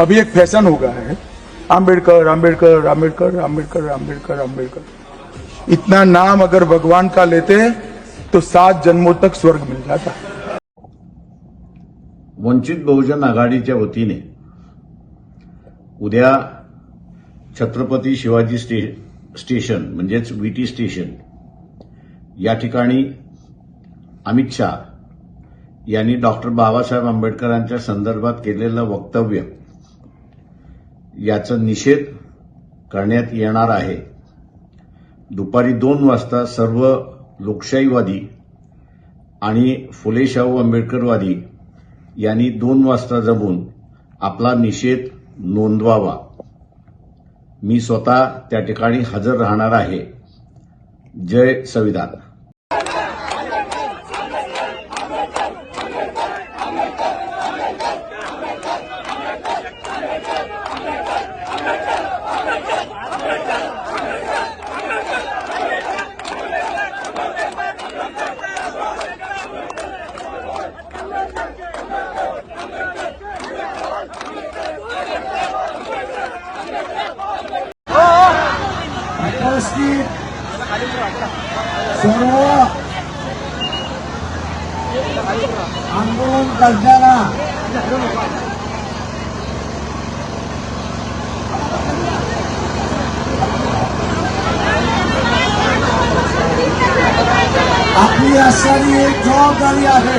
अभी एक फैशन हो गया है। आम्बेडकर आम्बेडकर आम्बेडकर आम्बेडकर आम्बेडकर आम्बेडकर इतना नाम अगर भगवान का लेते तो सात जन्मों तक स्वर्ग मिल जाता। वंचित बहुजन आघाडीच्या वतीने उद्या छत्रपती शिवाजी स्टे स्टेशन म्हणजेच विटी स्टेशन या ठिकाणी अमित शहा यांनी डॉक्टर बाबासाहेब आंबेडकरांच्या संदर्भात केलेलं वक्तव्य याचा निषेध करण्यात येणार आहे. दुपारी दोन वाजता सर्व लोकशाहीवादी आणि फुले शाहू आंबेडकरवादी यांनी दोन वाजता जमून आपला निषेध नोंदवावा. मी स्वतः त्या ठिकाणी हजर राहणार आहे. जय संविधान. सर्व आंदोलन करणारा! आपली असणारी एक जबाबदारी आहे.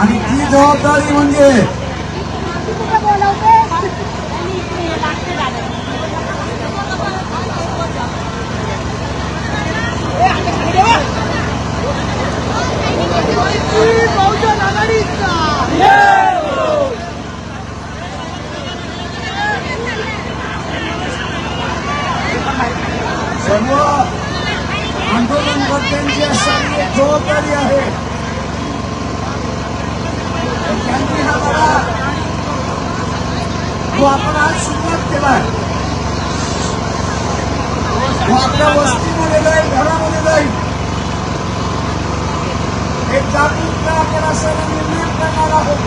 आणि ती जबाबदारी म्हणजे सर्व आंदोलनकर्त्यांची असणारी एक जबाबदारी आहे. त्यांनी हा लढा आपण आज सुरुवात केलाय तो आपल्या वस्तीमध्ये जाईल घरामध्ये जाईल एक जागरूकता आपण असं निर्माण करणार आहोत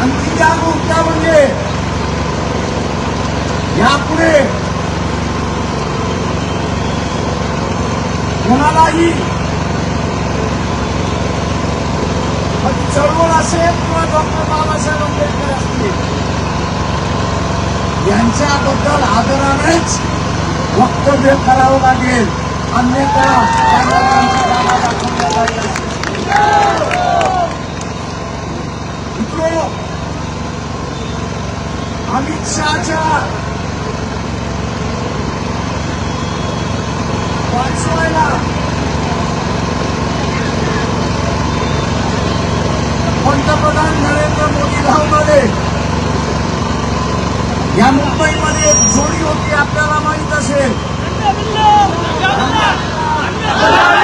आणि ती जागरूकता म्हणजे यापुढे कोणालाही मग चळवळ असेल किंवा डॉक्टर बाबासाहेब आंबेडकर असतील यांच्याबद्दल आदरानेच वक्तव्य करावं लागेल. अन्यथा मित्रो, अमित शहाच्या वाचवायला पंतप्रधान नरेंद्र मोदी धावणारे या मुंबईमध्ये एक जोडी होती आपल्याला माहीत असेल. بالله بالله بالله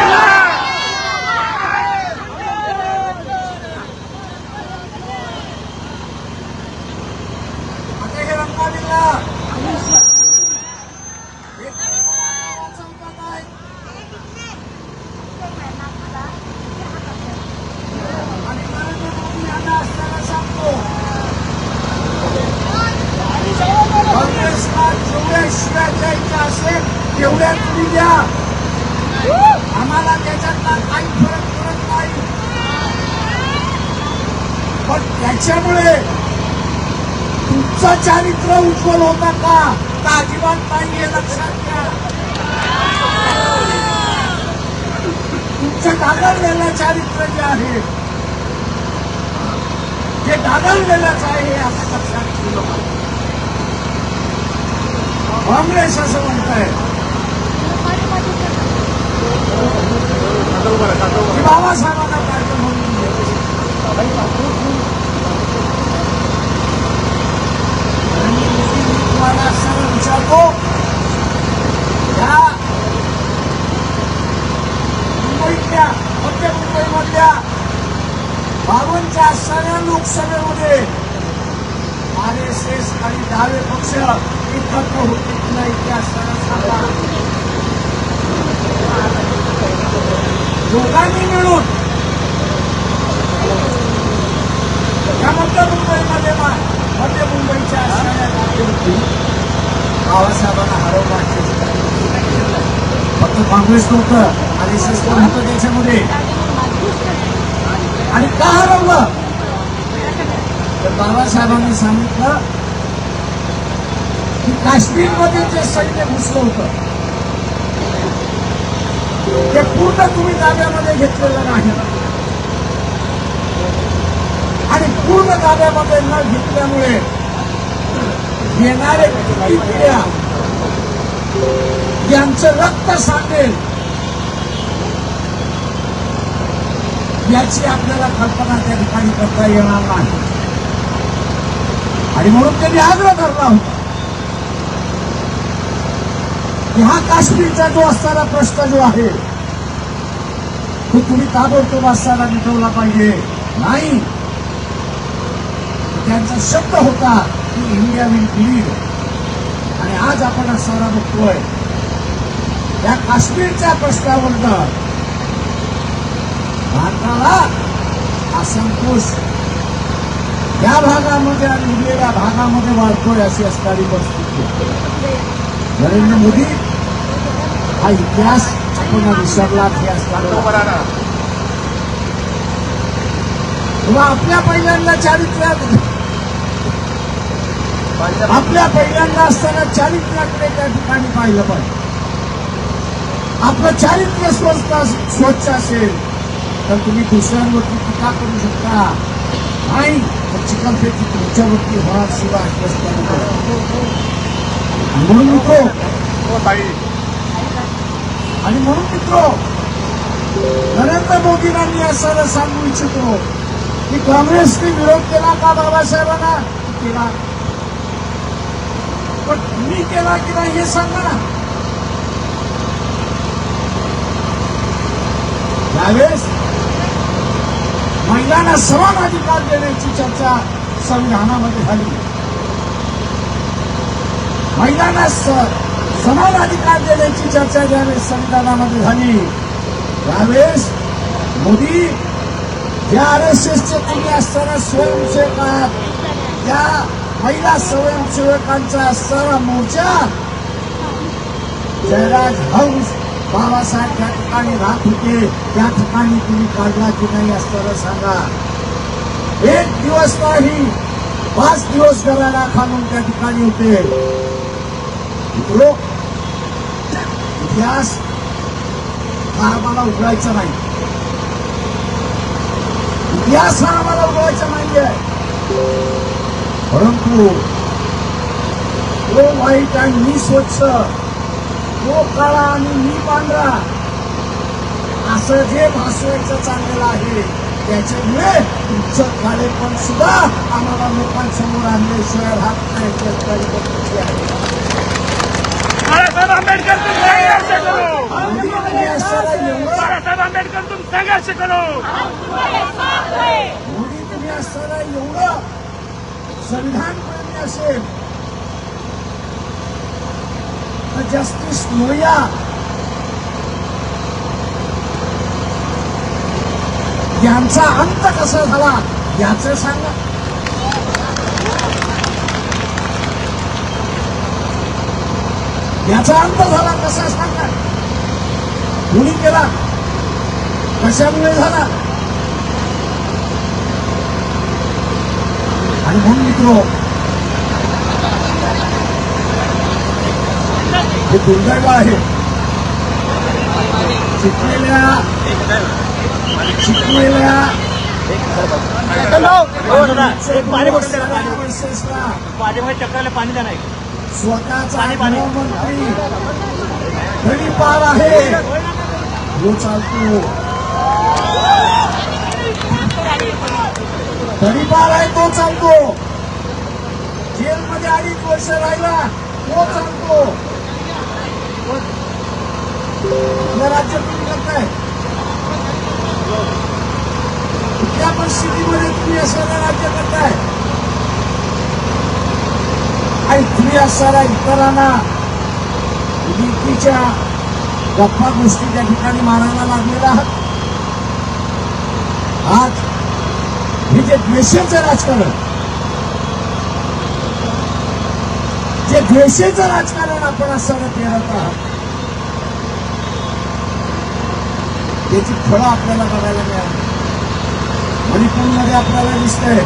तेवढ्या तुम्ही द्या आम्हाला त्याच्यातला काही फरक पडत नाही. पण त्याच्यामुळे तुमचं चारित्र्य उज्ज्वल होता का? का अजिबात नाही हे लक्षात घ्या. तुमचं ढागळलेलं चारित्र्य जे आहे ते ढागळलेलंच आहे हे लक्षात ठेवलं काँग्रेस असं म्हणत आहे बाबासाहेबांना पाहिजे म्हणून तुम्हाला असं विचारतो या मुंबईतल्या मध्य मुंबईमधल्या बावनच्या असणाऱ्या लोकसभेमध्ये आर एस एस आणि डावे पक्ष एकत्र होते की नाही ते असताना सांगा दोघांनी मिळून या मध्य मुंबईमध्ये मा- मध्य मुंबईच्या असणाऱ्या गाडीवरती बाबासाहेबांना हरवण्याची फक्त काँग्रेस नव्हतं. आर एस एस पण होतं त्याच्यामध्ये. आणि का हरवलं? तर बाबासाहेबांनी सांगितलं की काश्मीरमध्ये जे सैन्य घुसलं होतं ते पूर्ण तुम्ही ताब्यामध्ये घेतलेलं नाही. आणि पूर्ण ताब्यामध्ये न घेतल्यामुळे येणारे किती पिढ्या यांचं रक्त सांगेल. याची आपल्याला कल्पना त्या ठिकाणी करता येणार नाही. आणि म्हणून त्यांनी आग्रह धरला होता. की हा काश्मीरचा जो असणारा प्रश्न जो आहे तो तुम्ही ताबडतोब असताना मिटवला पाहिजे. नाही. त्यांचा शब्द होता की इंडिया विल लीड आज आपण असणारा बघतोय. या काश्मीरच्या प्रश्नावरनं भारताला असंतोष या भागामध्ये आणि उरलेल्या भागामध्ये वाढतोय अशी असणारी परिस्थिती. नरेंद्र मोदी हा इतिहास आपण विसरला हे असणार किंवा आपल्या पहिल्यांदा चारित्र्यात आपल्या पहिल्यांदा असताना चारित्र्याकडे त्या ठिकाणी पाहिलं पाहिजे. आपलं चारित्र्य स्वस्त स्वच्छ असेल तर तुम्ही दुसऱ्यांवरती टीका करू शकता. नाही तर चिकलफेकी तुमच्यावरती होणार शिवाय आणि म्हणून मित्रो आणि म्हणून मित्रो नरेंद्र मोदींनी असं सांगू इच्छितो की काँग्रेसने विरोध केला का बाबासाहेबांना? केला. पण मी केला की नाही हे सांगा ना. त्यावेळेस महिलांना समान अधिकार देण्याची चर्चा संविधानामध्ये झाली. महिलांना स- समान अधिकार देण्याची चर्चा ज्यावेळेस संविधानामध्ये झाली त्यावेळेस मोदी ज्या आर एस एसचे तुम्ही असताना स्वयंसेवक आहात त्या महिला स्वयंसेवकांचा असणारा मोर्चा जयराज हंस बाबासाहेब त्या ठिकाणी राहत होते. त्या ठिकाणी तुम्ही काढला की नाही असताना सांगा. एक दिवस नाही पाच दिवस घराला खालून त्या ठिकाणी होते. मित्रो, इतिहास हा आम्हाला उघडायचा नाही. इतिहास हा आम्हाला उघडायचा नाहीये. परंतु तो वाईट आणि मी स्वच्छ तो काळा आणि मी पांढरा असं जे भासवायचं चाललेलं आहे त्याच्यामुळे तुमचं काळेपण सुद्धा आम्हाला लोकांसमोर आणल्याशिवाय राहत नाही पद्धती आहे. बाळासाहेब आंबेडकर तुम संघर्ष करो. मोदी तुम्ही असताना एवढं बाळासाहेब आंबेडकर तुम संघर्ष करो. मोदी तुम्ही असताना एवढं संविधान प्रेमी असेल तर जस्टिस लोया यांचा अंत कसा झाला याचं सांगा. याचा अंत झाला कसा सांगा. कोणी केला कशामुळे झाला? आणि म्हणून मित्र हे दुर्दैव आहे शिकलेल्या शिकलेल्या चक्राला पाणी द्या नाही स्वतःचा. गृहमंत्री गडीपार आहे जो चालतो गडीपार आहे तो चालतो. जेलमध्ये अडीच वर्ष राहिला तो चालतो. राज्य तुम्ही करताय. कुठल्या परिस्थितीमध्ये तुम्ही असणाऱ्या राज्य करताय. आणि तुम्ही असणाऱ्या इतरांना नीतीच्या गप्पा गोष्टी त्या ठिकाणी मारायला लागलेला आहात. आज हे जे द्वेषाचं राजकारण जे द्वेषाचं राजकारण आपण असताना पेरत आहात त्याची फळं आपल्याला बघायला मिळाली. मणिपूरमध्ये आपल्याला दिसतंय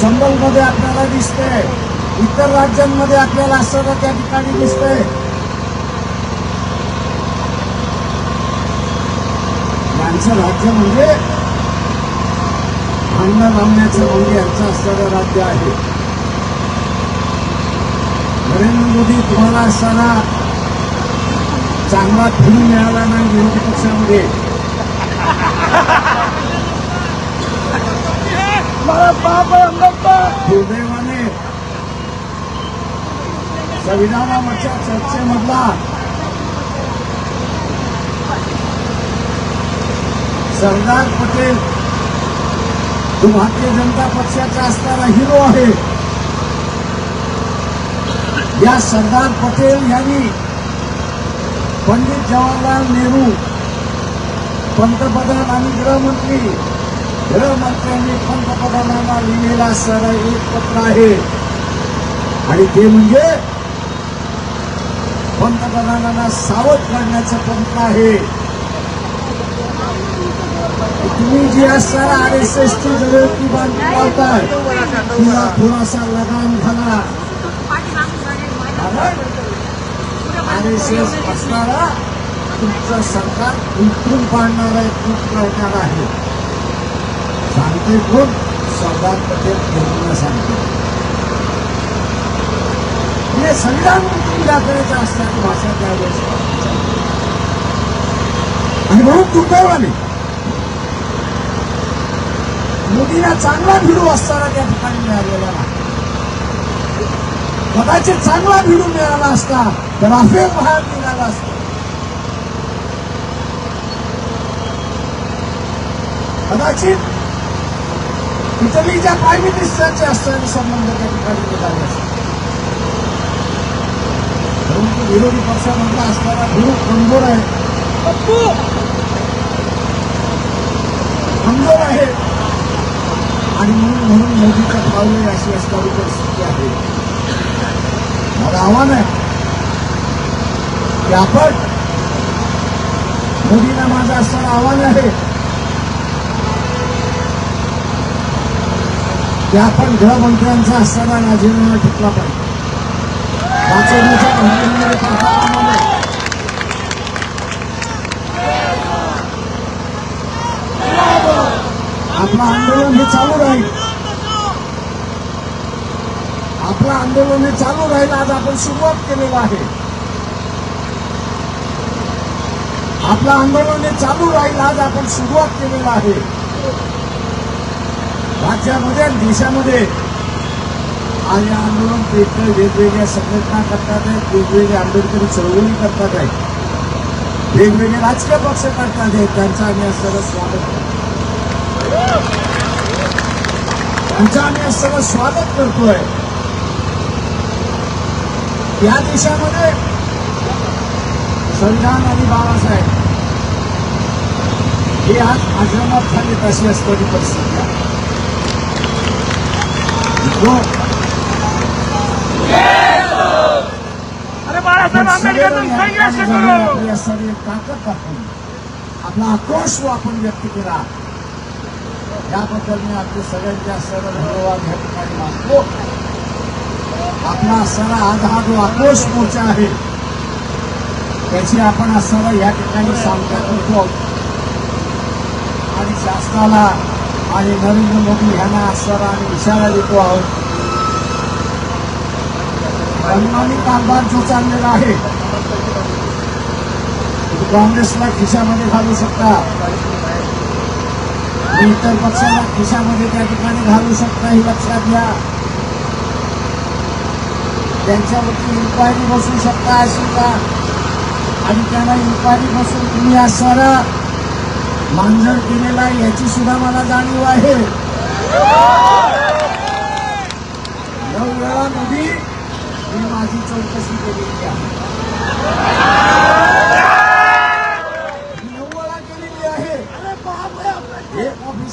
संबलमध्ये आपल्याला दिसतंय इतर राज्यांमध्ये आपल्याला असताना त्या ठिकाणी दिसतंय? यांचं राज्य म्हणजे भांडण लावण्याचं म्हणजे यांचं असणारं राज्य आहे. नरेंद्र मोदी तुम्हाला असताना चांगला फिरून मिळाला नाही विरोधी पक्षामध्ये. दुर्दैवाने संविधानावरच्या चर्चेमधला सरदार पटेल तो भारतीय जनता पक्षाचा असणारा हिरो आहे. या सरदार पटेल यांनी पंडित जवाहरलाल नेहरू पंतप्रधान आणि गृहमंत्री गृहमंत्र्यांनी पंतप्रधानांना लिहिलेला असणारं एक पत्र आहे. आणि ते म्हणजे पंतप्रधानांना सावध करण्याचं पत्र आहे. तुम्ही जी असणारा आर एस एसची जवळची बांधून लावताय तिला थोडासा लगाम घाला आर एस एस असणारा तुमचं सरकार उलटून पाडणार आहे खूप करणार आहे. सांगते कोण? सरदार पटेल यांना सांगते हे संविधान करायचं असण्याची भाषा त्यावेळेस आणि म्हणून दुर्दैवाने मोदीला चांगला भिडू असताना त्या ठिकाणी मिळालेला नाही. कदाचित चांगला भिडू मिळाला असता तर राफेल बाहेर निघाला असता. कदाचित इटलीच्या प्राईम मिनिस्टरचे असणारे संबंध त्या ठिकाणी निघाले असते. परंतु विरोधी पक्षामधला असणारा भिडू कमजोर आहे. कमजोर आहे. आणि म्हणून म्हणून मोदीच्या पावले अशी असणारी परिस्थिती आहे. मला आव्हान आहे की आपण मोदींना माझं असणारं आव्हान आहे की आपण गृहमंत्र्यांचा असताना राजीनामा टिकला पाहिजे. वाचवण्याच्या भावनेमुळे पाहता कामा नये. आपलं आंदोलन हे चालू राहील. आपलं आंदोलन हे चालू राहील. आज आपण सुरुवात केलेलं आहे. आपलं आंदोलन हे चालू राहील. आज आपण सुरुवात केलेलं आहे. राज्यामध्ये आणि देशामध्ये आज या आंदोलन पेटलं वेगवेगळ्या संघटना करतात आहेत. वेगवेगळे आंबेडकरी चळवळी करतात आहेत. वेगवेगळे राजकीय पक्ष करतात आहेत. त्यांचं आम्ही असलेलं स्वागत करतो. त्यांचं आम्ही असलेलं स्वागत करतोय. या देशामध्ये संविधान आणि बाबासाहेब हे आज आश्रमात झाले तशी असणारी परिस्थिती आहे. जो अरे बाळासाहेब आंबेडकर आपली असणारी एक ताकद दाखवली आपला आक्रोश आपण व्यक्त केला. याबद्दल मी आपले सगळ्यांच्या सर्व धन्यवाद या ठिकाणी मागतो आपला असणारा आज हा जो आक्रोश मोर्चा आहे त्याची आपण असणारा या ठिकाणी सांगता करतो. आणि शासनाला आणि नरेंद्र मोदी यांना असणारा आणि इशारा देतो आहोत. मनमानी कारभार जो चाललेला आहे काँग्रेसला खिशामध्ये घालू शकता. इतर पक्षाला खिशामध्ये त्या ठिकाणी घालू शकता हे लक्षात घ्या. त्यांच्यावरती इन्क्वायरी बसू शकता अशी का? आणि त्यांना इन्क्वायरी बसून तुम्ही हा सारा मांजर केलेला आहे याची सुद्धा मला जाणीव आहे. नऊ वेळा मोदी मी माझी चौकशी केलेली आहे.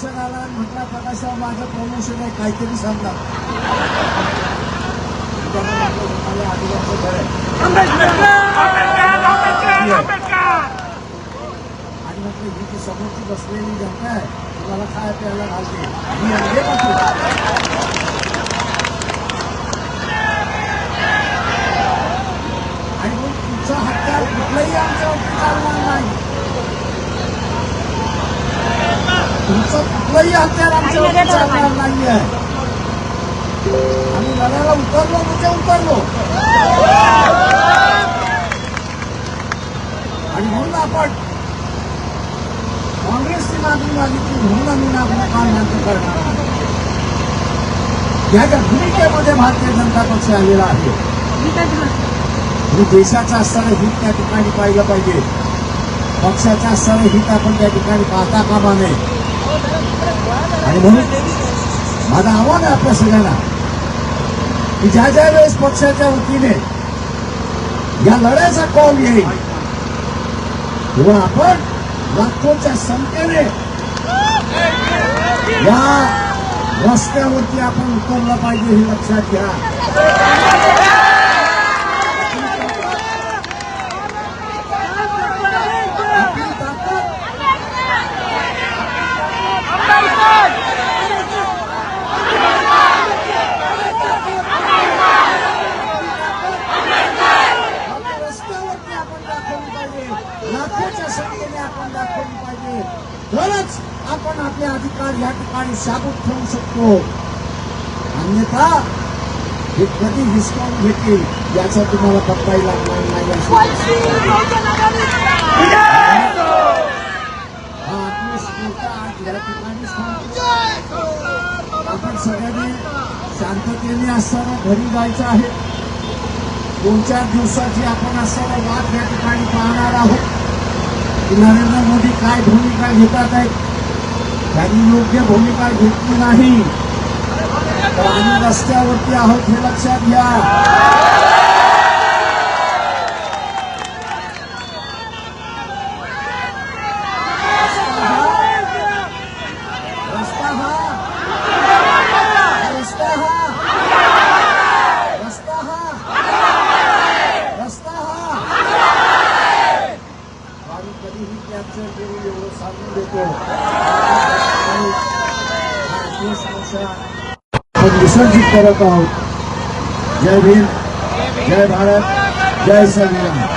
एक ऑफिसर आला म्हटला प्रकाशराव माझं प्रमोशन आहे काहीतरी सांगा. आणि म्हटलं ही जी समोरची बसलेली जनता आहे तुम्हाला काय प्यायला घालते मी अंगे का आणि मग तुमचा हत्यार कुठलाही आमच्यावरती चालणार नाही. कुठलंही हत्यार आमच्यावरती चालणार नाही. आहे आम्ही लढायला उतरलो म्हणजे उतरलो. आणि म्हणून आपण काँग्रेसची मागणी मागितली म्हणून आम्ही मागणं काल मान्य करणार. या ज्या भूमिकेमध्ये भारतीय जनता पक्ष आलेला आहे देशाचं असणारं हित त्या ठिकाणी पाहिलं पाहिजे. पक्षाचं असणारं हित आपण त्या ठिकाणी पाहता कामा नये. आणि म्हणून माझं आव्हान आहे आपल्या सगळ्यांना की ज्या ज्या वेळेस पक्षाच्या वतीने या लढ्याचा कॉल येईल तेव्हा आपण लाखोच्या संख्येने या रस्त्यावरती आपण उतरलं पाहिजे हे लक्षात घ्या आपली ताकद आपल्या रस्त्यावरती आपण दाखवली पाहिजे लाखोच्या संख्येने आपण दाखवली पाहिजे तरच आपण आपले अधिकार या ठिकाणी शाबूत ठेवू शकतो अन्यथा हे कधी डिस्काउंट घेतील याचा तुम्हाला पत्ताही लागणार नाही अशी हा आत्मस्फूर्त आज या ठिकाणी सांगतो. आपण सगळ्यांनी शांततेने असताना घरी जायचं आहे दोन चार दिवसाची आपण असताना वाद या ठिकाणी पाहणार आहोत की नरेंद्र मोदी काय भूमिका घेतात आहेत त्यांनी योग्य भूमिका घेतली नाही. तर आम्ही रस्त्यावरती आहोत हे लक्षात घ्या रस्ता हा रस्ता हा रस्ता हा रस्ता हा आम्ही कधीही कॅप्चर करू एवढं सांगून देतो आणि हा देश आमचा आपण विसर्जित करत आहोत जय भीम जय भारत जय संविधान